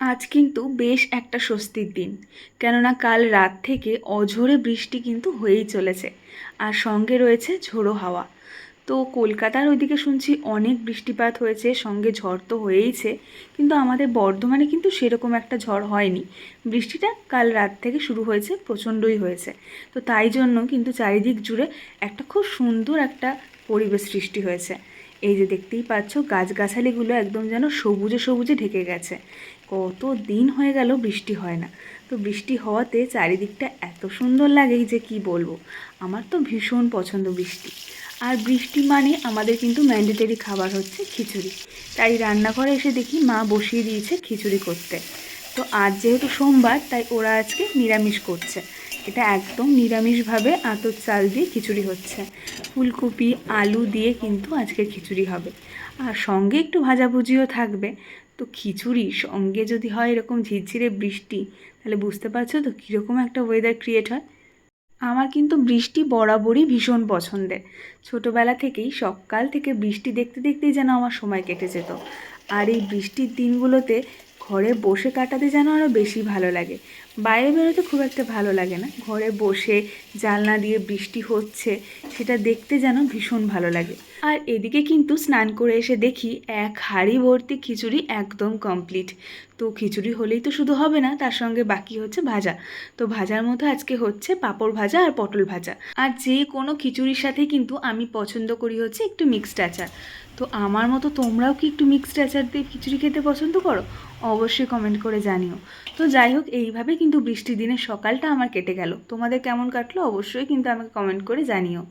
আজ কিন্তু বেশ একটা স্বস্তির দিন। কেননা কাল রাত থেকে অঝোরে বৃষ্টি কিন্তু হয়েই চলেছে। আর সঙ্গে রয়েছে ঝোড়ো হাওয়া। তো কলকাতার ওইদিকে শুনছি অনেক বৃষ্টিপাত হয়েছে, সঙ্গে ঝড় তো হয়েইছে, কিন্তু আমাদের বর্ধমানে কিন্তু সেরকম একটা ঝড় হয়নি। বৃষ্টিটা কাল রাত থেকে শুরু হয়েছে, প্রচণ্ডই হয়েছে। তো তাই জন্য কিন্তু চারিদিক জুড়ে একটা খুব সুন্দর একটা পরিবেশ সৃষ্টি হয়েছে। এই যে দেখতেই পাচ্ছ, গাছগাছালিগুলো একদম যেন সবুজে সবুজে ঢেকে গেছে। কত দিন হয়ে গেল বৃষ্টি হয় না। তো বৃষ্টি হওয়াতে চারিদিকটা এত সুন্দর লাগে যে কি বলব? আমার তো ভীষণ পছন্দ বৃষ্টি। আর বৃষ্টি মানে আমাদের কিন্তু ম্যান্ডেটরি খাবার হচ্ছে খিচুড়ি। তাই রান্নাঘরে এসে দেখি মা বসিয়ে দিয়েছে খিচুড়ি করতে। তো আজ যেহেতু সোমবার, তাই ওরা আজকে নিরামিষ করছে। এটা একদম নিরামিষভাবে আতর চাল দিয়ে খিচুড়ি হচ্ছে। ফুলকপি, আলু দিয়ে কিন্তু আজকে খিচুড়ি হবে। আর সঙ্গে একটু ভাজাভুজিও থাকবে। তো খিচুড়ি সঙ্গে যদি হয় এরকম ঝিরঝিরে বৃষ্টি, তাহলে বুঝতে পারছ তো কীরকম একটা ওয়েদার ক্রিয়েট হয়? আমার কিন্তু বৃষ্টি বরাবরই ভীষণ পছন্দের। ছোটোবেলা থেকেই, সকাল থেকে বৃষ্টি দেখতে দেখতেই যেন আমার সময় কেটে যেত। আর এই বৃষ্টির দিনগুলোতে ঘরে বসে কাটাতে যেন আরও বেশি ভালো লাগে। বাইরে বেরোতে খুব একটা ভালো লাগে না। ঘরে বসে জানলা দিয়ে বৃষ্টি হচ্ছে, সেটা দেখতে যেন ভীষণ ভালো লাগে। আর এদিকে কিন্তু স্নান করে এসে দেখি এক হাঁড়ি ভর্তি খিচুড়ি একদম কমপ্লিট তো খিচুড়ি হলেই তো শুধু হবে না, তার সঙ্গে বাকি হচ্ছে ভাজা। তো ভাজার মধ্যে আজকে হচ্ছে পাঁপড় ভাজা আর পটল ভাজা। আর যে কোনো খিচুড়ির সাথে কিন্তু আমি পছন্দ করি হচ্ছে একটু মিক্সড আচার। তো আমার মতো তোমরাও কি একটু মিক্সড আচার দিয়ে খিচুড়ি খেতে পছন্দ করো? অবশ্যই কমেন্ট করে জানিও। তো যাই হোক, এইভাবে কিন্তু বৃষ্টির দিনের সকালটা আমার কেটে গেল। তোমাদের কেমন কাটলো অবশ্যই কিন্তু আমাকে কমেন্ট করে জানিও।